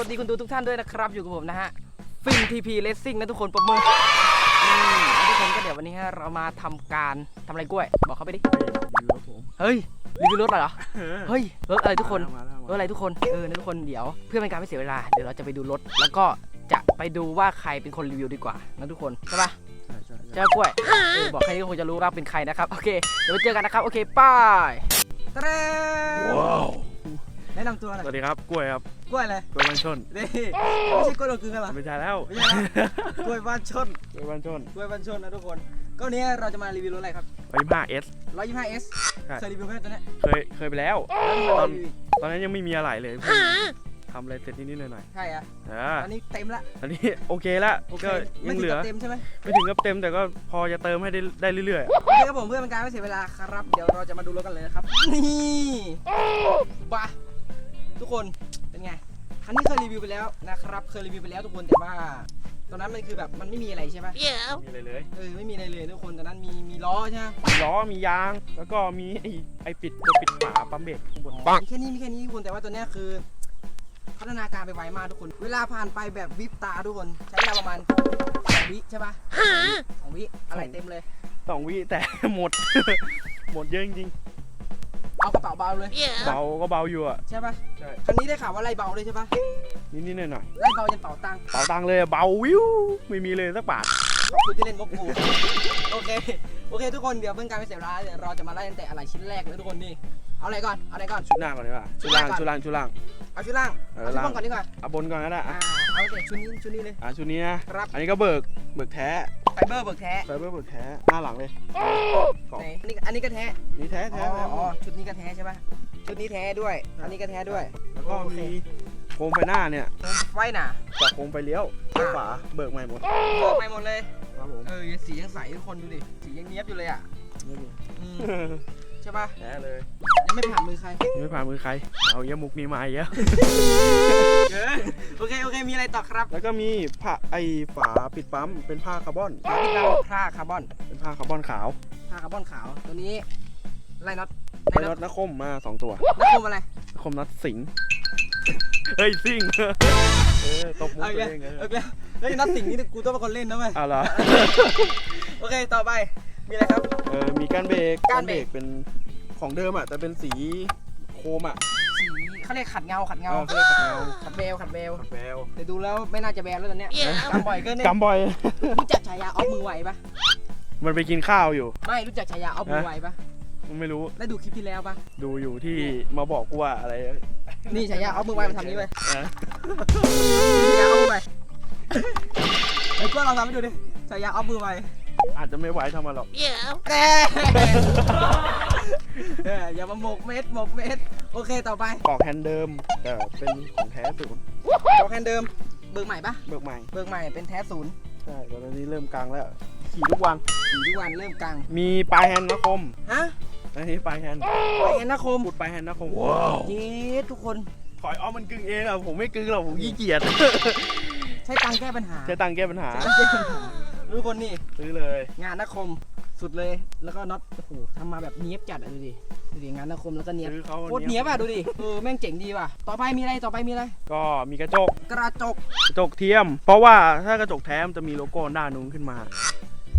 วัสดีคุณดูทุกท่านด้วยนะครับ อยู่กับผมนะฮะฟินทีพีเลสซิ่งนะทุกคนปรบมืออืมแล้วทุกคนก็เดี๋ยววันนี้ฮะเรามาทำการทำอะไรกล้วย บอกเขาไปดิ เฮ้ยรีวิวรถเหรอ เฮ้ยรถอะไรทุกคน มาแล้วรถอะไรทุกคน เออนะทุกคนเดี๋ยวเพื่อเป็นการไม่เสียเวลา เดี๋ยวเราจะไปดูรถ แล้วก็จะไปดูว่าใครเป็นคนรีวิวดีกว่านะทุกคนใช่ปะใช่ใช่ใช่เจ้ากล้วยเออบอกแค่นี้ก็คงจะรู้ว่าเป็นใครนะครับ โอเค เดี๋ยวไปเจอกันนะครับ โอเค ป้ายตะเรว้าว แนะนำตัวหน่สอยวัสดีครับกล้วยครับกล้วยอะไรกล้วยบ้านชนนี่ไม่ใช่กล้วยโดนกลืนกันเหรอไม่ใช่แล้วไม่ใช่นะกล้วยบ้านชนกล้วยบ้านชนกล้วยบ้านชนนะทุกคน ก็วันนี้เราจะมารีวิวรถอะไรครับไปยี่ห้าเอส 125S ใช่ เคยรีวิวไหมตัวเนี้ยเคยเคยไปแล้วแล้วทำไมตอนรีวิวอีกตอนนั้นยังไม่มีอะไรเลยเพิ่งทำอะไรเสร็จนิดๆหน่อยใช่อะๆอ่าตอนนี้เต็มละอันนี้โอเคละโอเคก็ไม่ยังถึเหงลือกับเต็มใช่ไหม ไม่ถึงกับเต็มแต่ก็พอจะเติมให้ได้ได้เรื่อยโอเคครับผมเพื่อเป็นการไม่เสียเวลาครับ เดี๋ยวเราจะมาดูรถกันเลยนะครับ นี่บ้า ทุกคนเป็นไงคันนี้เคยรีวิวไปแล้วนะครับเคยรีวิวไปแล้วทุกคนแต่ว่าตอนนั้นมันคือแบบมันไม่มีอะไรใช่ไหมๆมีอะไรเลยเออไม่มีอะไรเลยทุกคนตอนนั้นมีมีล้อใช่ไหมมีล้อมียาง แล้วก็มีไอ้ไอ้ปิดตัวปิดฝาปั๊มเบรกข้างบนมีแค่นี้มีแค่นี้ทุกคนแต่ว่าตัวเนี้ยคือ พัฒนาการไปไวมากทุกคน เวลาผ่านไปแบบวิบตาทุกคนใช้เวลาประมาณสองวิใช่ปะสองวิอะไรเต็มเลยสองวิแต่หมด หมดเยอะจริง เอากระเป๋าเบาเลยๆเบาก็เบาอยู่อะ ใช่ปะใช่ คันนี้ได้ข่าวว่าไล่เบาเลยใช่ปะนิดๆหน่อยไล่เบาจนเป่าตังค์ๆเป๋าตังค์เลยอะเบาวิวไม่มีเลยสักบาท ขอบคุณที่เล่นมุกกูโอเค โอเค ทุกคนเดี๋ยวเพื่อการไม่เสียเวลาเดี๋ยวเราจะมาไล่ตั้งแต่อะไรชิ้นแรกเลยทุกคนนี่ เอาอะไรก่อน เอาอะไรก่อน ชุดหน้าก่อนดีกว่าชุดล่างชุชุดดล่าล่างงชุดล่าง เอาชุดล่าง เออเอาชุดบนล่างก่อนดีกว่า เอาบนก่อนก็ได้อ่า อะเอาแต่ชุดนี้ชุดนี้เลย อะชุดนี้นะ ครับ อันนี้ก็เบิกเบิกแท้ไฟ เบอร์เบิกแท้ไฟเบอร์เบิกแท้หน้าหลังเลย กล่อง ไหนอันนี้อันนี้ก็แท้นี่แท้อ๋แท้อแท้อ๋อชุดนี้ก็แท้ใช่ปะชุดนี้แท้ด้วย อันนี้ก็แท้ด้วยแล้วก็โอเคมีโคมไฟหน้าเนี่ยไว้น่ะกับโคมไฟเลี้ยวอะฝาเบิกใหม่หมดเบิกไปหมดเลย ครับผม เออยังสียังใสทุกคนดูดิสียังเนี้ยบอยู่เลยอะ อืม ใช่ปะแท้เลยยังไม่ผ่านมือใครยังไม่ผ่านมือใคร เอาเยี่ยมุกนี้มาอีกแล้วเออโอเคโอเคมีอะไรต่อครับแล้วก็มีผ้าไอ้ฝาปิดปั๊มเป็นผ้าคาร์บอนฝาปิดเราผ้าคาร์บอนเป็นผ้าคาร์บอนขาวผ้าคาร์บอนขาวตัวนี้ไล่น็อตไปรถนักคมมาสองตัวนักคมอะไรนักคมน็อตสิงห์เฮ้ยซิ่งเออตบมุกเอาอีตักวแล้วเองเออเอาอีกแล้วเฮ้ยน็อตสิ่งนี้กูต้องเป็นคนเล่นนะเว้ยเอาเหรอโอเคต่อไปมีอะไรครับ เออมีการเบรกก้านเบรก เป็นของเดิมอะแต่เป็นสีโคมอะสีเขาเรียกขัดเงาขัดเอเงาอเขาเรียกขัดเงาขัดเบลขัดเบลขัดแววแต่ดูแล้วไม่น่าจะแบนแล้วตอนเนี้ยกำบ่อยเกินเนี่ยกำบ่อย รู้จักฉายาออฟมือไวปะมันไปกินข้าวอยู่ ไม่รู้จักฉายาออฟมือไวปะไม่รู้ได้ดูคลิปที่แล้วปะดูอยู่ที่มาบอกกูว่าอะไรนี่ฉายาออฟมือไวมาทำนี้เว้ยเออฉายาออฟมือไวไอ้ก็ลองทำให้ดูดิฉายาออฟมือไว อาจจะไม่ไหวทำมาหรอกแกเอออย่ามาหมกเม็ดหมกเม็ดโอเคต่อไปปอกแฮนด์เดิมแต่เป็นของแท้ศูนย์ตัวแคนเดิมเบิกใหม่ปะเบิกใหม่เบิกใหม่เป็นแท้ศูนย์ใช่ตอนนี้เริ่มกลางแล้วขี่ทุกวันอยู่ทุกวันเริ่มกลางมีปลายแฮนด์นะคมฮะอันนี้ปลายแฮนด์ไปเห็นนะคมขุดปลายแฮนด์นะคมเย้ทุกคนขอยอ้อมมันกึ่งเองอะผมไม่กึ่งหรอกผมขี้เกียจใช้ตังค์แก้ปัญหาใช้ตังค์แก้ปัญหา ใช้ตังค์แก้ปัญหา ทุกคนนี่ซื้อเลย งานนักคมสุดเลย แล้วก็น็อตโอ้โหทำมาแบบเนี้ยบจัดอะดูดิดูดิงานนักคมแล้วก็เนี้ยบซื้อเขาโคตรเนี้ยบอะดูดิเออแม่งเจ๋งดีว่ะต่อไปมีอะไรต่อไปมีอะไรก็มีกระจก กระจกกระจกเทียม เพราะว่าถ้ากระจกแท้มันจะมีโลโก้ฮอนด้านูนขึ้นมา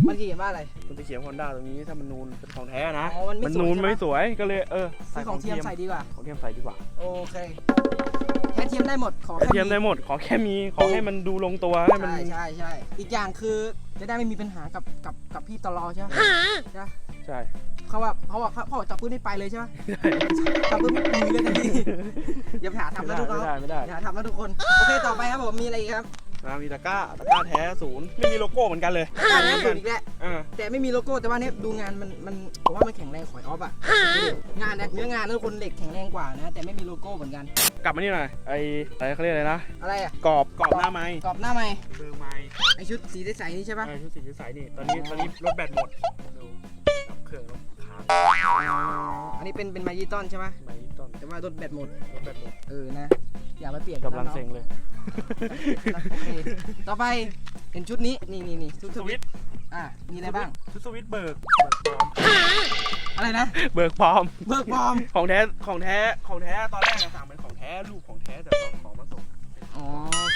มันเขียนว่าอะไร มันจะเขียนฮอนด้าตรงนี้ถ้ามันนูนเป็นของแท้นะอ๋อมันไม่มันสวยนูนใช่ปะไม่สวยก็เลยเออซื้อของเทียมใส่ดีกว่าของเทียมใส่ดีกว่า โอเค แท้เทียมได้หมดขอแต่แค่เทียมได้หมด ขอแค่มีขอให้มันดูลงตัวให้มัน ใช่ใช่ใช่อีกอย่างคือจะได้ไม่มีปัญหากับกับกับพี่ตลอใช่ไหมใช่ปะใช่เขาว่าเขาว่าเขาบอกจับปืนไม่ไปเลยใช่ไหมจับปืนไม่มีเลยทันทีอย่าไปหาทำไม่นะได้ทุกคนไม่ได้ไม่ได้อย่าหาทำนะทุกคนโอเคต่อไปครับผมมีอะไรอีกครับ นะมีตะกร้าตะกร้าแท้ศูนย์ไม่มีโลโก้เหมือนกันเลยงานนี้สูตรอีกแล้วอ่าแต่ไม่มีโลโก้แต่ว่าเนี่ยดูงานมันมันผมว่ามันแข็งแรงขอยออฟอะงานเนี่ยเนื้องานแล้วคนเหล็กแข็งแรงกว่านะ แต่ไม่มีโลโก้เหมือนกัน กลับมานี่หน่อยไออะไรเขาเรียกอะไรนะอะไรอะกรอบกรอบหน้าไม้กรอบหน้าไม้เบอร์ไม้ไอชุดสีใสๆนี่ใช่ปะเออชุดสีชุดใสนี่ตอนนี้ตอนนี้รถแบตหมดดูดับเครื่องรถค้างอันนี้เป็นเป็นไมจิตอนใช่ปะไม้ต้น แต่ว่ารถแบตหมด รถแบตหมดเออนะ อย่าไปเปลี่ยนกำลังเซ็งเลย โอเค ต่อไปเป็นชุดนี้ นี่นี่นี่ชุดสสวิวิตตช์อะ มีอะไรบ้าง ชุดสวิตช์เบิกเบิกปลอมอะไรนะ เบิกปลอม เบิกปลอม ของแท้ ของแท้ ของแท้ ตอนแรกอะสั่งเป็นของแท้รูปของแท้ แต่ตอนของมาส่งอ๋อ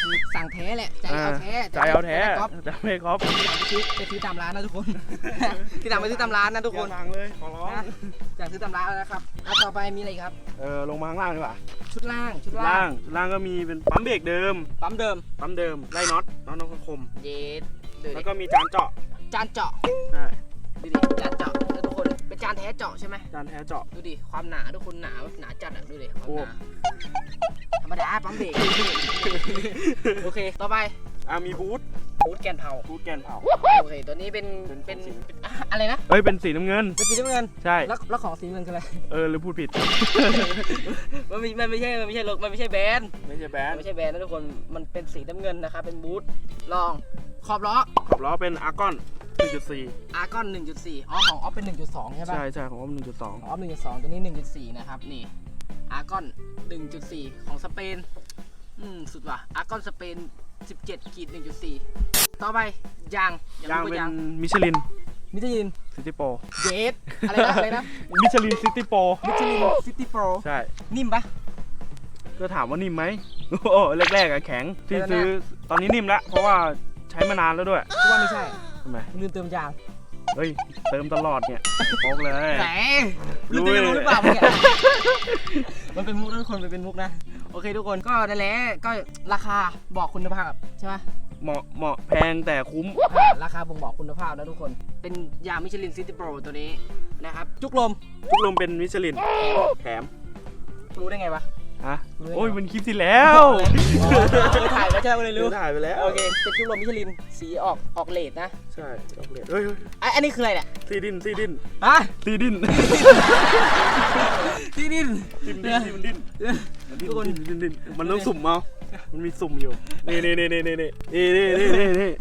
คือสั่งแท้แหละ ใจเอาแท้ใจเอาแท้ไม่ได้ก๊อปจะไม่ก๊อปไปซื้อไปซื้อตามร้านนะทุกคน ที่ต่างไปซื้อตามร้านนะทุกคนอย่าสั่งเลยขอร้องนะอยากซื้อตามร้านแล้วนะครับอะต่อไปมีอะไรอีกครับ เออลงมาข้างล่างดีกว่าชุดล่าง ชุดล่าล่าง งล่างก็มีเป็นปั๊มเบรกเดิมปั๊มเดิม ปั๊มเดิมไล่น็อตน็อตนคม เยสดูแล้ดิวก็มีจานเจาะจานเจาะ ใช่ดูดิ จานเจาะแล้วทุกคน เป็นจานแท้เจาะใช่ไหม จานแท้เจาะ ดูดิ ความหนาทุกคนหนาแบบหนาจัดอะ ดูดิความโอ้หนาธรรมดาปั๊มเบรกโอเค ต่อไปอะมีบูทบูทแกนเผาบูทแกนเผา โอเค ตัวนี้เป็นเป็นเป็นสีเป็นอะอะไรนะเอ้ย เป็นสีน้ำเงิน เป็นสีน้ำเงิน ใช่ แล้วแล้วของสีน้ำเงินคืออะไร เออหรือพูดผิด มันไม่มันไม่ใช่มันไม่ใช่รถมันไม่ใช่แบรนด์ไม่ใช่แบรนมันด์ไม่ใช่แบรนด์นะทุกคน มันเป็นสีน้ำเงินนะครับ เป็นบูทลอง ขอบล้อ ขอบล้อเป็นอาร์กอน1.4 อาร์กอน1.4 อ๋อ ของออฟเป็น 1.2 ใช่ปะใช่ใช่ของผมของออฟ1.2 ตัวนี้ 1.4 นะครับ นี่ อาร์กอน 1.4 ของสเปน อืม สุดว่ะ อาร์กอนสเปน 17ขีด1.4 ต่อไปยาง1.4ยางรู้เป็นยางมิชลิน มิชลินซิตี้โปรเยสอะไรนะอะไรนะ มิชลินซิตี้โปรมิชลินซิตี้โปรใช่ นิ่มปะก็ถามว่านิ่มไหมโอ้แรกๆอะแข็งที่เออนะซื้อตอนนี้นิ่มแล้วเพราะว่าใช้มานานแล้วด้วยกูว่าไม่ใช่ทำไมลืมเติมยาง เฮ้ย เติมตลอดเนี่ยบอกเลยแหมลืมเติมยางหรือเปล่าเนี่ยมันเป็นมุกนะทุกคนมันเป็นมุกนะ โอเคทุกคนก็นั่นแหละก็ราคาบอกคุณภาพใช่ไหมเหมาะเหมาะแพงแต่คุ้ม อ่าราคาบ่งบอกคุณภาพนะทุกคน เป็นยางมิชลินซิตี้โปรตัวนี้นะครับ จุกลมทุกลมเป็นมิชลิน แถมรู้ได้ไงวะ ฮะรู้ได้ไงโอ้ยมันคลิปที่แล้วอ๋อเคยถ่ายแล้วใช่ไหมเลยรู้ถ่ายไปแล้วโอเคเป็นจุกลมมิชลินสีออกออกเลดนะใช่ดอกเล็เฮ้ยเฮ้ยอะอันนี้คืออะไรเนี่ยซีดินซีดินฮะซีดินที่ดินดินดินมันดินมันดิ้นทุกคนดิ้นดิ้นดิ้นมันต้องสุ่มเอามันมีสุ่มอยู่นี่นี่นี่นี่นี่นี่นี่นี่นี่นี่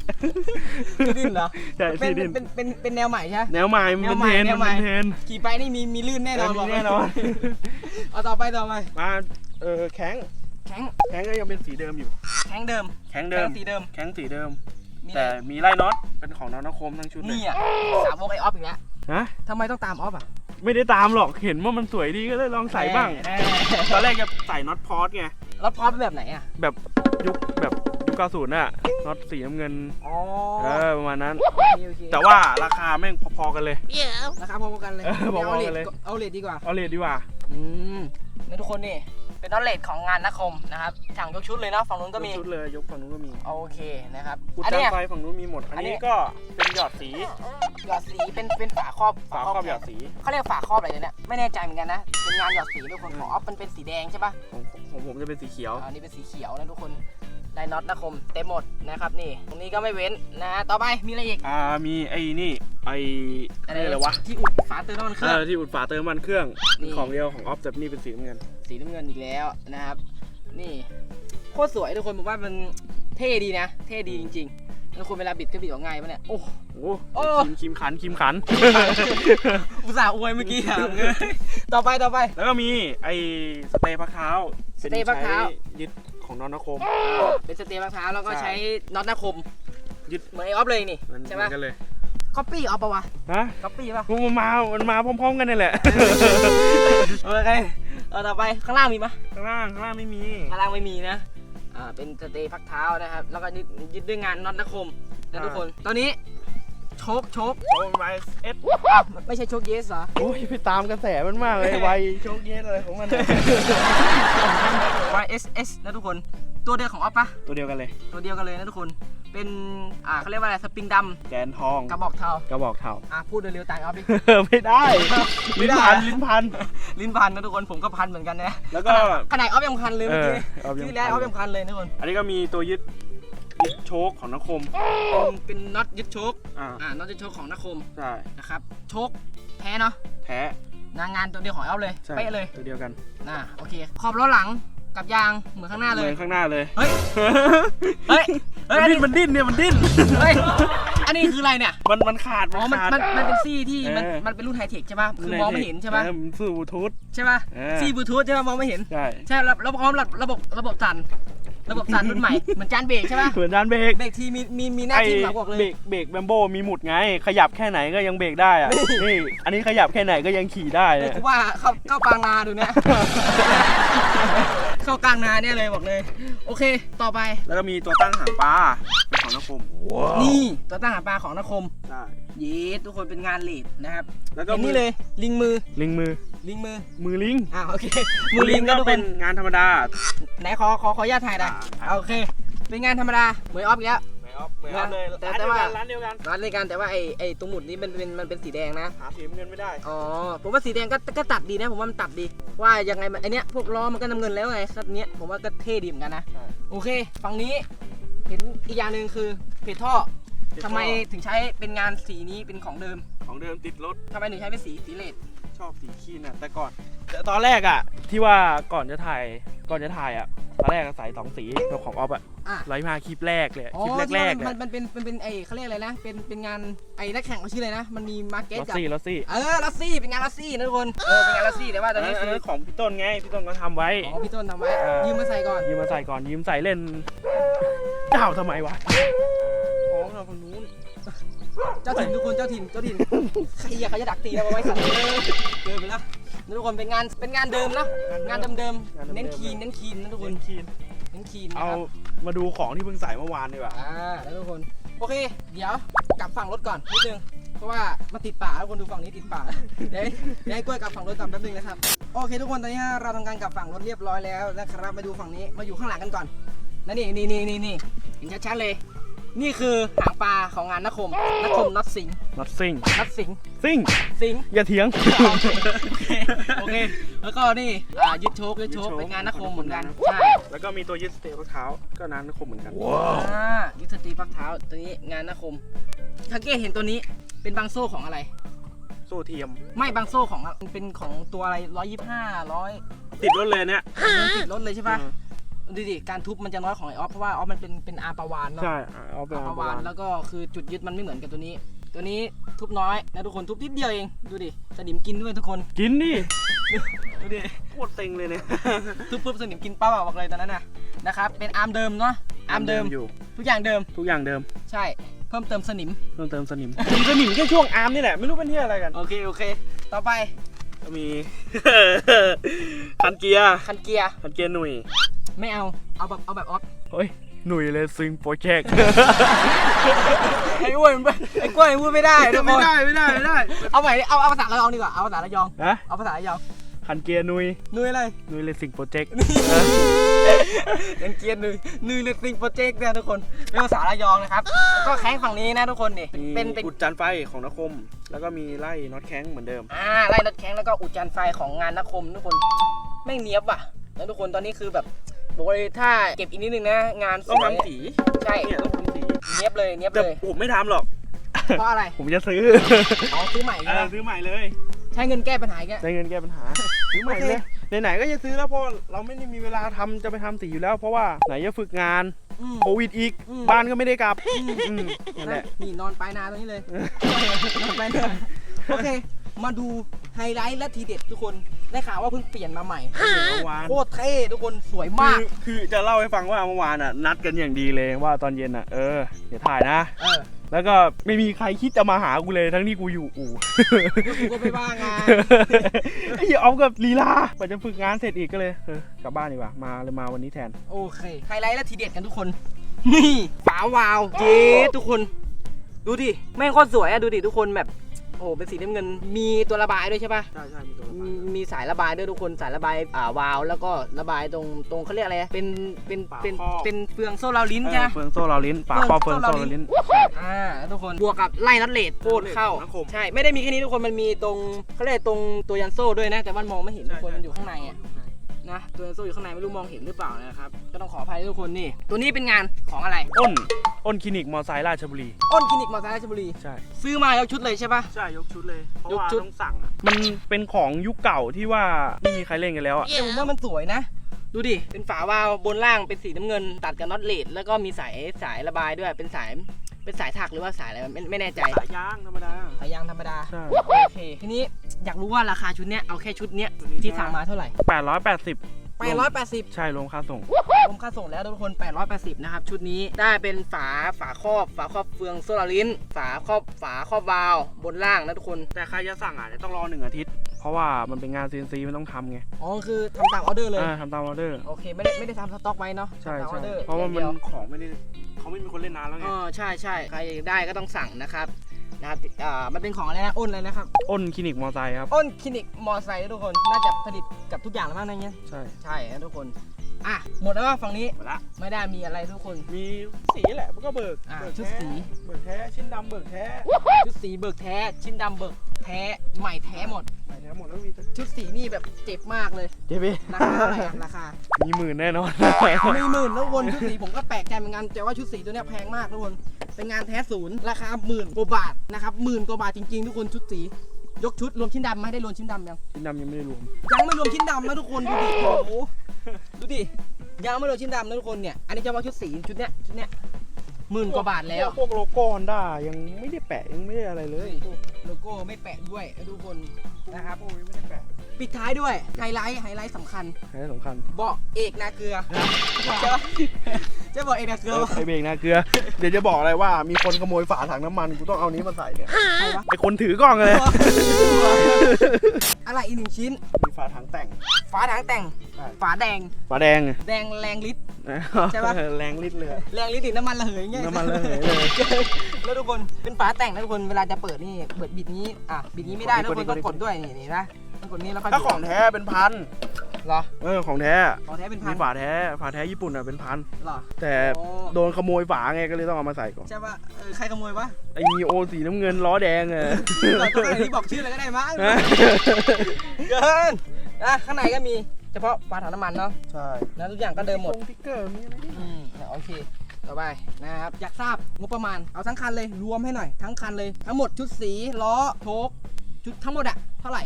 ที่ดินเหรอใช่เป็นซีดินเป็นเป็นเป็นแนวใหม่ใช่ไหมแนวใหม่มันเป็นเทรนแนด์วมันใหม่เป็นเทรนด์ขี่ไปนี่มีมีลื่นแน่นอนเออมีบอกเลยแน่นอนเอาต่อไปต่อไปมา เออแข้งแข็งแข้งก็ยังเป็นสีเดิมอยู่ แข็งเดิมแข้งเดิมแข็งสีเดิมแข้งสีเดิมนี่แต่มีไล่น็อตเป็นของน้องนคมทั้งชุดเลยนี่อะสามวกไอออฟอีกแล้วฮะทำไมต้องตามออฟอะไม่ได้ตามหรอกเห็นว่ามันสวยดีก็เลยลองใส่บ้างแน่ตอนแรกจะใส่น็อตพอสไงแล้วพร้อมเป็นแบบไหนอะแบบยุคแบบยุค90น่ะน็อตสีน้ำเงินอ๋อเออประมาณนั้นโอเคโอเคแต่ว่าราคาแม่งพอๆกันเลยราคาพอๆกันเลยเออพอๆเอากัเลนเลยทเอาเลทดีกว่าเอาเลทดีกว่าอืมนี่ทุกคนนี่ เป็นนอตเลทของงานนักคมนะครับสั่งยกชุดเลยเนาะฝั่งนู้นก็มียชุดเลยยกฝั่งนู้นก็มีโอเคนะครับกุดอันจานเนี้ยไฟฝั่งนู้นมีหมด อันอันนี้นี้ ก็เป็นหยอดสีหยอดสีเป็นเป็นฝาครอบฝาครอบหยอดสีเขาเรียกฝาครอบอะไรเนี่ยไม่แน่ใจเหมือนกันนะเป็นงานหยอดสีทุกคนของออฟมันเป็นสีแดงใช่ปะ ของของผมจะเป็นสีเขียว อันนี้เป็นสีเขียวนะทุกคนลายน็อตนะคมเต็มหมดนะครับนี่ ตรงนี้ก็ไม่เว้นนะต่อไปมีอะไรอีกอ่ามีไอ้นี่ไอ้อะไรอะไรวะที่อุดฝาเติมน้ำมันเคเอรื่อง อที่อุดฝาเติมน้ำมันเครื่องนี่ ของเดียวของออฟแต่นี่เป็นสีน้ำเงิน สีน้ำเงินอีกแล้วนะครับ นี่โคตรสวยทุกคนผมว่ามันเท่ดีนะ เท่ดีจริงๆแล้วคนเวลาบิดก็บิดออกง่ายปะเนี่ยโอ้โอ้โอ้คิมคิมขันคิมขัน อุตส่าห์อวยเมื่อกี้อะเงยต่อไปต่อไป แล้วก็มีไอ้สเตย์พักเท้าสเตย์พักเท้าป็นใช้ยึดของน้องนคม เป็นสเตย์มะพร้าวแล้วก็ใช่ใช้น็อตหน้าคมยึดเหมือนไอออฟเลยนี่เหมือนใช่เหมืปะอนกันเลยก๊อปปี้ออฟปะวะฮะก๊อปปี้ปะมันมา มันมาพร้อมๆกันนี่แหละโอเคเอาต่อไปข้างล่างมีปะข้างล่างข้างล่างไม่มีข้างล่างไม่มีนะอ่าเป็นสเตย์พักเท้านะครับ แล้วก็ยึดยึดด้วยงานน็อตนาคมนะทุกคนตอนนี้โชคโชคโชว์ไวเอสอ้าวไม่ใช่โชคเยสเหรอโอ้ยไปตามกระแสมันมากเลยไวโชคเย็นอะไรของมันเนี่ย YSS นะทุกคนตัวเดียวของออฟปะตัวเดียวกันเลย ตัวเดียวกันเลยนะทุกคนเป็นอ่าเขาเรียกว่าอะไรสปริงดแกนทองำกระบอกเทากระบอกเท่าอ่าพูดเร็วๆตามออฟดิไม่ได้ไม่ลิ้นได้พันลิ้นพัน ลิ้นพันนะทุกคนผมก็พันเหมือนกันนะแล้วก็ ขนาดออฟยังพันเลยเมื่อกี้เออออฟยังพัน ที่แล้วออฟยังพันเลยนะทุกคนอันนี้ก็มีตัวยึดยึดโชคของนคมเป็นเป็นน็อตยึดโชคอ่าอ่าน็อตยึดโชคของนาคมใช่นะครับโชคแท้เนาะแท้นางงานตัวเดียวของออฟเลยใช่เป๊ะเลยตัวเดียวกันน่าโอเคขอบล้อหลัง กับยางเหมือนข้างหน้าเลเหมืยอนข้างหน้าเลย เฮ้ย เฮ้ย เฮ้ยมันอันดิ้นี้นมันดิ้นเนี่ยมันดิ้น เฮ้ย อันนี้คืออะไรเนี่ย มันมันขาดอ๋มัอนมัน ขาด มัน มันเป็นซี่ที่ มัน เออ มันเป็นรุ่นไฮเทคใช่ป่ะ คือมองไม่เห็นใช่ป่ะ ออมันสู้บลูทูธ ใช่ป่ะ เออ ซี่บลูทูธใช่ป่ะ มองไม่เห็น ใช่ ใช่ แล้วแล้วพร้อมระบบระบบสั่น ระบบสั่นรุ่นใหม่ เหมือนจานเบรกใช่ปะเหมือนด้านเบรกเบรกทีมีมีมีหน้าไอ้ที่หมาบอกเลย เบรกเบรกแบมโบมีหมุดไง ขยับแค่ไหนก็ยังเบรกได้อะนี่อันนี้ขยับแค่ไหนก็ยังขี่ได้เอเลอยกูว่าเข้าเข้ากลางนาดูเนี่ย เข้ากลางนาเนี่ยเลยบอกเลย โอเค ต่อไป แล้วก็มีตัวตั้งหางปลาเป็นของนคมนี่ตัวตั้งหาปลาของนคมใช่ยีดทุกคนเป็นงานเลดนะครับแล้วก็เห็นนี่เลยลิงมือลิงมือลิงมือมือลิงอ่าโอเคมือลิงก็ก็ทุกคเป็นนงานธรรมดา ไหนขอขอขออนุญาตถ่ายหนะอ่า โอเค เป็นงานธรรมดาเหมือนออฟอีกแล้ว ไม่ออฟไม่ออฟเลยแต่ร้านแต่เดียวว่า กันร้านเดียวกันร้านเลยกันแต่ว่าไอไอตรงหมุดนี้มันเป็นมันเป็นสีแดงนะ หาสีน้ำเงินไม่ได้อ๋อผมว่าสีแดงก็ก็ตัดดีนะผมว่ามันตัดดี ว่ายังไงมันไอเนี้ยพวกล้อมันก็น้ำเงินแล้วไงคันเนี้ยผมว่าก็เท่ดีเหมือนกันนะใช่โอเค ฝั่งนี้ เห็นอีกอย่างหนึ่งคือเพจท่อเพจท่อ ทำไมถึงใช้เป็นงานสีนี้เป็นของเดิมของเดิมติดรถ ทำไมถึงใช้เป็นสีสีเลดชอบสีขี้น่ะแต่ก่อนแต่ตอนแรกอะที่ว่าก่อนจะถ่ายก่อนจะถ่ายอะตอนแรกอะใส่สองสีตัวของออฟอะ อะร้อยมาคลิปแรกเลยอ๋อคลิปแรกๆที่เลว่ายมันมันเป็นมันเป็นไอเขาเรียกอะไรนะ เป็นเป็นงานไอนักแข่งเขาชื่ออะไรนะ มันมีมาร์เก็ตลอสกับ ซี่ลอสซี่เออลัสซี่เป็นงานลัสซี่นะทุกคนเออเป็นงานลัสซี่แต่ว่าตอนนี้คือของพี่ต้นไงพี่ต้นก็ทำไว้ อ๋อพี่ต้นทำไว้เออ ยืมมาใส่ก่อนยืมมาใส่ก่อนยืมใส่เล่นเจ้าทำไมวะของเราคนนู้นเจ้าถิ่นทุกคนเจ้าถิ่นเจ้าถิ่นใครอยากเขาจะดักตีเราเอาไว้สัตว์เออเกินไปแล้วนะทุกคนเป็นงานเป็นงานเดิมนะงานเดิมๆเน้นคีนเน้นคีนนะทุกคน คีน เน้นคีนนะเอาครับมาดูของที่เพิ่งใส่เมื่อวานดีกว่า อ่าแล้วทุกคน โอเค เดี๋ยวกลับฝั่งรถก่อนนิดนึง เพราะว่ามาติดป่าทุกคนดูฝั่งนี้ติดป่า เดี๋ยวเดี๋ยวให้กล้วยกลับฝั่งรถก่อนแป๊บนึงนะครับ โอเคทุกคนตอนนี้เราทำการกลับฝั่งรถเรียบร้อยแล้วนะครับ มาดูฝั่งนี้ มาอยู่ข้างหลังกันก่อน นั่นนี่นี่นี่นี่นี่เห็นชัดๆเลย นี่คือหางปลาของงานนคมนคมน็อตสิงนัดซิ่งน็อตสิงซิ่งสิง อย่าเถียง โอเค แล้วก็นี่อ่ายึดโชคยึดโชคยึดโชคเป็นงานนคมเหมือนกันของนคมใช่แล้วก็มีตัวยึดสเตปเท้า ก็นั้นคมเหมือนกัน อ่ายึดสตรีพักเท้า ตัวนี้งานนคมทักเก้เห็นตัวนี้เป็นบางโซ่ของอะไร โซ่เทียม ไม่บางโซ่ของมันเป็นของตัวอะไรร้อยยี่ห้าร้อยติดรถเลยเนี่ยติดรถเลยใช่ปะ ดูดิการทุบมันจะน้อยของไอออฟเพราะว่าออฟมันเป็นเป็นอาร์ปาวานเนาะใช่เอาไปอาร์ปาวานแล้วก็คือจุดยึดมันไม่เหมือนกับตัวนี้ ตัวนี้ทุบน้อยนะทุกคนทุบนิดเดียวเองดูดิสนิมกินด้วยทุกคนกินดิดูดิโคตรเต็งเลยเนี่ยทุบปุ๊บสนิมกินเป้าบอกเลยตอนนั้นน่ะนะครับเป็นอาร์มเดิมเนาะอาร์มเดิมอยู่ทุกอย่างเดิมทุกอย่างเดิม ใช่เพิ่มเติมสนิมเพิ่มเติมสนิมมีสนิมแค่ช่วงอาร์มนี่แหละไม่รู้เป็นที่อะไรกันโอเคโอเค ต่อไปก็มีคันเกียร์คันเกียร์คันเกียร์หนุ่ย ไม่เอา เอาแบบเอาแบบออฟเฮ้ย หนุ่ยเลยซิงโปรเจกต์ ไอ้อ้วนมันไอ้กล้วยมันพูดไม่ได้ทุกคนไม่ได้ไม่ได้ไม่ได้เอาใหม่ดิเอาเอาภาษาระยองดีกว่าเอาภาษาระยองนะเอาภาษาระยองคันเกียร์หนุ่ยนุ้ยอะไรหนุ่ยเลยซิงโปรเจกต์ยังเกียร์นุ้ยนุ้ยเลือกซิงโปรเจกต์เนี่ยทุกคนเป็นภาษาระยองนะครับ ก็แข้งฝั่งนี้นะทุกคนนี่มีเป็นเป็น อุดจันไฟของนคม แล้วก็มีไล่น็อตแข้งเหมือนเดิม อ่าไล่รถแข้งแล้วก็อุดจานไฟของงานนคมทุกคนไม่งเนี้ยบว่ะแล้วทุกคนตอนนี้คือแบบ บอกเลยถ้าเก็บอีกนิดนึงนะ งานสต้องวยทำสีใช่เนี่ยต้องทำสีเนี้ยบเลยเนี้ยบแต่เลยผมไม่ทำหรอก เพราะอะไรผมจะซื้ออ๋อซื้อใหม่เอใช่ไหมอซื้อใหม่เลยใช้เงินแก้ปัญหาอีกแล้วได้เงินแก้ปัญหา ซื้อใหม่เลยไหนๆก็จะซื้อแล้วเพราะเราไม่ได้มีเวลาทำจะไปทำสีอยู่แล้ว เพราะว่าไหนจะฝึกงานอืมโควิดอีก อืม บ้านก็ไม่ได้กลับอืมนั่นแหละ นี่นอนปลายนาตรงนี้เลย นอนปลายนาโอเค มาดูไฮไลท์และทีเด็ดทุกคนได้ข่าวว่าเพิ่งเปลี่ยนมาใหม่เมื่อวานโคตรเท่ทุกคนสวยคืมากอคือจะเล่าให้ฟังว่าเมื่อวานอะนัดกันอย่างดีเลยว่าตอนเย็นอะเออเดี๋ยวถ่ายนะเออแล้วก็ไม่มีใครคิดจะมาหากูเลยทั้งที่กูอยู่อู่แล้วกูก็ไม่ว่างงานไอ้เหี้ยออฟกับลีลาไปจะฝึกงานเสร็จอีกก็เลยเออกลับบ้านดีกว่ามาเลยมาวันนี้แทนโอเคไฮไลท์และทีเด็ดกันทุกคนนี่ฝาวาวเจ๊ทุกคน ดูดิแม่งโคตรสวยอะดูดิทุกคนแบบ โอ้โหเป็นสีน้ำเงิน มีตัวระบายด้วยใช่ปะใช่ใช่มีตัวมีมีสายระบายด้วยทุกคนสายระบายอ่าวาล์วแล้วก็ระบายตรงตรงเขาเรียกอะไรเป็นเป็นเป็นเป็นเฟืองโซ่ราวลิ้นใช่ไหมเฟืองโซ่เราลิ้นปากปอเฟืองโซ่เราลิ้นอ่าทุกคนบวกกับไล่นัดเลดโคตรเข้านัดคมใช่ไม่ได้มีแค่นี้ทุกคนมันมีตรงเขาเรียกตรงตัวยันโซ่ด้วยนะ แต่มันมองไม่เห็นทุกคนมันอยู่ข้างในอะ นะตัวยันโซ่อยู่ข้างในไม่รู้มองเห็นหรือเปล่านะครับ ก็ต้องขออภัยทุกคนนี่ ตัวนี้เป็นงานของอะไร อ้น อ้นคลินิกมอไซค์ราชบุรี อ้นคลินิกมอเตอร์ไซค์ราชบุรี ใช่ ซื้อมาแล้วชุดเลยใช่ปะ ใช่ ยกชุดเลย เพราะยกว่าชุด ต้องสั่งอะมันเป็นของยุคเก่าที่ว่าไม่มีใครเล่นกันแล้วอะแต่ผมว่ามันสวยนะ ดูดิ เป็นฝาวาล์วบนล่างเป็นสีน้ำเงิน ตัดกับน็อตเลดแล้วก็มีสายสายระบายด้วยเป็นสาย เป็นสายถักหรือว่าสายอะไรไม่ไม่แน่ใจสายยางธรรมดา สายยางธรรมดาใช่ โอเคทีนี้อยากรู้ว่าราคาชุดเนี้ยเอาแค่ชุดเนี้ยชุดนี้ที่สั่งมาเท่าไหร่แปดร้อยแปดสิบ880 ใช่รวมค่าส่ง รวมค่าส่งแล้วทุกคน 880 นะครับ ชุดนี้ได้เป็นฝาฝาครอบ ฝาครอบเฟืองโซลารินฝาครอบฝาครอบวาล์วบนล่างนะทุกคน แต่ใครจะสั่งอะเดี๋ยวต้องรอหนึ่งอาทิตย์ เพราะว่ามันเป็นงาน CNC มันต้องทำไงอ๋อ คือทำตามออเดอร์เลย อ่าทำตามออเดอร์ โอเค ไม่ได้ไม่ได้ทำสต็อกไว้เนาะใช่ทำตามอใช่อเดอร์เพราะว่ามันอย่งดียของไม่ได้ เขาไม่มีคนเล่นนานแล้วไงอ๋อใช่ใช่ใครได้ก็ต้องสั่งนะครับนะครับอ่ามันเป็นของอะไรนะอ้นเลยนะครับอ้นคลินิกมอไซค์ครับ อ้นคลินิกมอไซค์นะทุกคนน่าจะผลิตกับทุกอย่างแล้วมั้งในเนี้ยใช่ ใช่นะทุกคน อะหมดแล้วว่าฝั่งนี้หมดละไม่ได้มีอะไรทุกคน มีสีแหละมันก็เบิกอ่าเบิกชุดแท้สี เบิกแท้ชิ้นดำเบิกแท้ชุดสีเบิกแท้ชิ้นดำเบิกแท้ใหม่แท้หมดใหม่แท้หมดแล้วมีแต่ชุดสีนี่แบบเจ็บมากเลย เจ๊พี่ราคาเท่าไหร่อะราคามีหมื่นแน่นอน มีหมื่นแล้ววนชุดสีผมก็แปลกใจเหมือนกันแต่ว่าชุดสีตัวเนี้ยแพงมากทุกคนเป็นงานแท้ศูนย์ราคาหมื่นกว่าบาทนะครับหมื่นกว่าบาทจริงๆ ทุกคนชุดสี ยกชุดรวมชิ้นดำไหมได้รวมชิ้นดำยัง ชิ้นดำยังไม่ได้รวม ยังไม่รวมชิ้นดำนะทุกคนดูดิโอ้โหดูดิยังไม่รวมชิ้นดำนะทุกคนเนี่ยอันนี้เฉพาะชุดสีชุดเนี้ยชุดเนี้ยหมื่นกว่าบาทแล้ว พวกโลโก้ฮอนด้ายังไม่ได้แปะยังไม่ได้อะไรเลย โลโก้ไม่แปะด้วยนะทุกคนนะครับโอ้ยไม่ได้แปะปิดท้ายด้วยไฮไลท์ไฮไลท์สำคัญใช่สำคัญเบาะเอกนาเกลือใช่ปะจะบอกเอกนาเกลือปะไอเบรกนะเกลือ เดี๋ยวจะบอกอะไรว่ามีคนขโมยฝาถังน้ำมันกูต้องเอานี้มาใส่เนี่ยใครวะ ไอคนถือกล้องเลย อะไรอีกหนึ่งชิ้น มีฝาถังแต่ง ฝาถังแต่ง ใช่ ฝาแดง ฝาแดงแดงแรงลิตร ใช่ปะ แรงลิตรเลย แรงลิตรติดน้ำมันระเหยเงี้ยน้ำมันระเหยเลย แล้วทุกคนเป็นฝาแต่งนะทุกคนเวลาจะเปิดนี่เปิดบิดนี้อะบิดนี้ไม่ได้นะทุกคนต้องกดด้วยนี่นี่นะต้องกดนี้แล้วค่อยถ้าของแท้เป็นพันเหรอเออของแท้ของแท้เป็นพัมีนฝาแท้ฝาแท้ญี่ปุ่นอะเป็นพันเหรอแต่โอ้โดนขโมยฝาไงก็เลยต้องเอามาใส่ก่อนใช่ปะเออใครขโมยวะไอมีโอสีน้ำเงินล้อแดงอะก่อนตัวไหนที่บอกชื่ออะไรก็ได้มั้งเกินอะข้างในก็มีเฉพาะฝาถังน้ำมันเนาะใช่แล้วทุกอย่างก็เดิมหมดติ๊กเกอร์มีอะไรนี่อืมโอเค ต่อไปนะครับอยากทราบงบประมาณเอาทั้งคันเลยรวมให้หน่อยทั้งคันเลยทั้งหมดชุดสีล้อโชคชุดทั้งหมดอะเท่าไหร่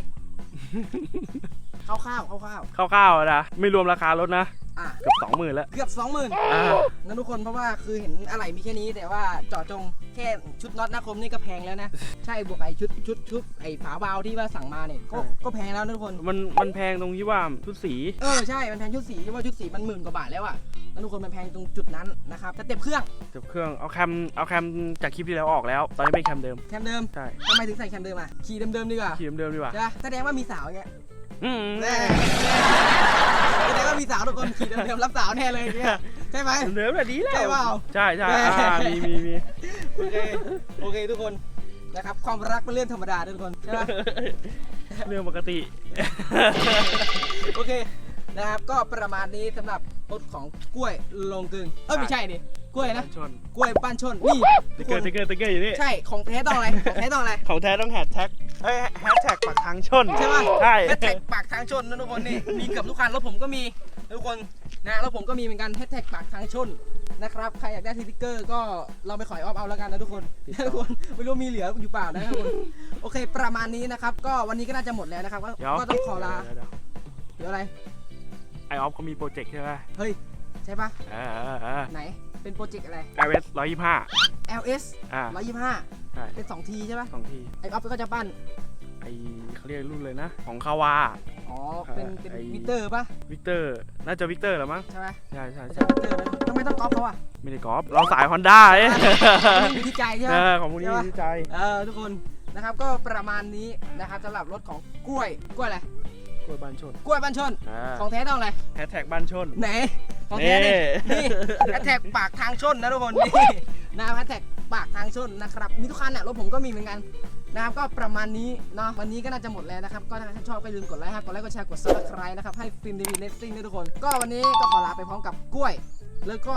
คร่าวๆคร่าวคร่าวๆนะ ไม่รวมราคารถนะ อะ เกือบสองหมื่นแล้ว เกือบสองหมื่นอ่า นะทุกคนเพราะว่าคือเห็นอะไรมีแค่นี้แต่ว่าเจาะจงแค่ชุดน็อตหน้าคมนี่ก็แพงแล้วนะ ใช่บวกไอชุดชุดชุดไอฝาวาล์วที่ว่าสั่งมาเนี่ยก็ก็แพงแล้วนะทุกคน มันมันแพงตรงที่ว่าชุดสี เออใช่ มันแพงชุดสีที่ว่าชุดสีมันหมื่นกว่าบาทแล้วอะแล้วทุกคนมันแพงตรงจุดนั้นนะครับแต่เต็มเครื่องเก็บเครื่อง เอาแคมเอาแคมจากคลิปที่แล้วออกแล้ว ตอนนี้เป็นแคมเดิม แคมเดิมใช่ทำไมถึงใส่แคมเดิมอะขี่เดิมๆดีกว่าครีมเดิมดีกว่า ใช่ปะแสดงว่ามีสาวเงี้ยอืม แน่แสดงว่ามีสาวทุกคนขี่เดิมๆรับสาวแน่เลยเนี่ยใช่ไหม เดิมแบบนี้แหละใช่เปล่าใช่ใช่แน่อ่ามีมีมีโอเคโอเคทุกคนนะครับความรักเป็นเรื่องธรรมดาทุกคนใช่ปะเรื่องปกติ โอเคนะครับก็ประมาณนี้สำหรับรถของกล้วยลงกึงเอ้ยไม่ใช่ดิ กล้วยนะ ชนกล้วยบ้านชน นี่ติ๊ทุกกเกคอร์นติ๊กเกอร์ติ๊กเกอร์อยู่นี่ ใช่ ของแท้ต้องอะไร ของแท้ต้องอะไร ของแท้ต้องแฮชแท็กเอ้ยแฮชแท็กปากทางชนใช่ปะ ใช่แฮชแท็กปากทางชนนะทุกคนนี่ มีเกือบทุกคันรถผมก็มีนะทุกคนนะรถผมก็มีเหมือนกันแฮชแท็กปากทางชนนะครับ ใครอยากได้สติ๊กเกอร์ก็เราไปขอยออฟเอาแล้วกันนะทุกคนนะทุกคนไม่รู้มีเหลืออยู่เปล่านะทุกคน โอเค ประมาณนี้นะครับ ก็วันนี้ก็น่าจะหมดแล้วนะครับ ก็เดี๋ยวก็ต้องขอลา เดี๋ยวเดี๋ยวเดี๋ยวอะไร ไอออฟเขามีโปรเจกต์ใช่ไหมเฮ้ยใช่ปะเออเออเออไหน เป็นโปรเจกต์อะไรไอเวสร้อยยี่ห้า LS อ่า 125 ใช่ เป็น 2 ทีใช่ปะสองทีไอออฟก็จะปั้น ไอเขาเรียกรุ่นเลยนะ ของคาวา อ๋อ เป็น เป็นไอ้ มิเตอร์ปะวิกเตอร์ น่าจะวิกเตอร์แหรือมั้ง ใช่ปะใช่ใช่ไม่ใช่ใช่มิเตอร์นะทำไมต้องก๊อปเขาอะไม่ได้กอล์ฟเราสายฮอนด้าเอ้ยมันอยู่ที่ใจใช่เอปะอของพวกนี้ที่ใจ เออทุกคนนะครับก็ประมาณนี้นะครับสำหรับรถของกล้วยกล้วยอะไร กล้วยบ้านชนกล้วยบ้านชน อ่าของแท้ต้องอะไรแฮชแท็กบ้านชน ไหนของแท้นี่นี่ นี่แฮชแท็กปากทางชนนะทุกคนนี่นะครับแฮชแท็กปากทางชนนะครับมีทุกคันน่ะรถผมก็มีเหมือนกันนะครับก็ประมาณนี้เนาะวันนี้ก็น่าจะหมดแล้วนะครับก็ถ้าท่านชอบก็อย่าลืมกดไลค์ครับกดไลค์กดแชร์กดซับสไครต์นะครับให้ฟิล์มดีวีเลสซิ่งด้วยทุกคน ก็วันนี้ก็ขอลาไปพร้อมกับกล้วย แล้วก็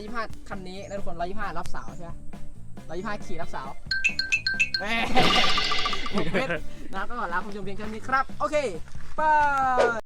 125คันนี้นะทุกคน125รับสาวใช่ไหม125ขี่รับสาวแหม่หมดเพชรนะครับก็ขอลาคุณผู้ชมเพียงเท่านี้ครับ โอเค Bye!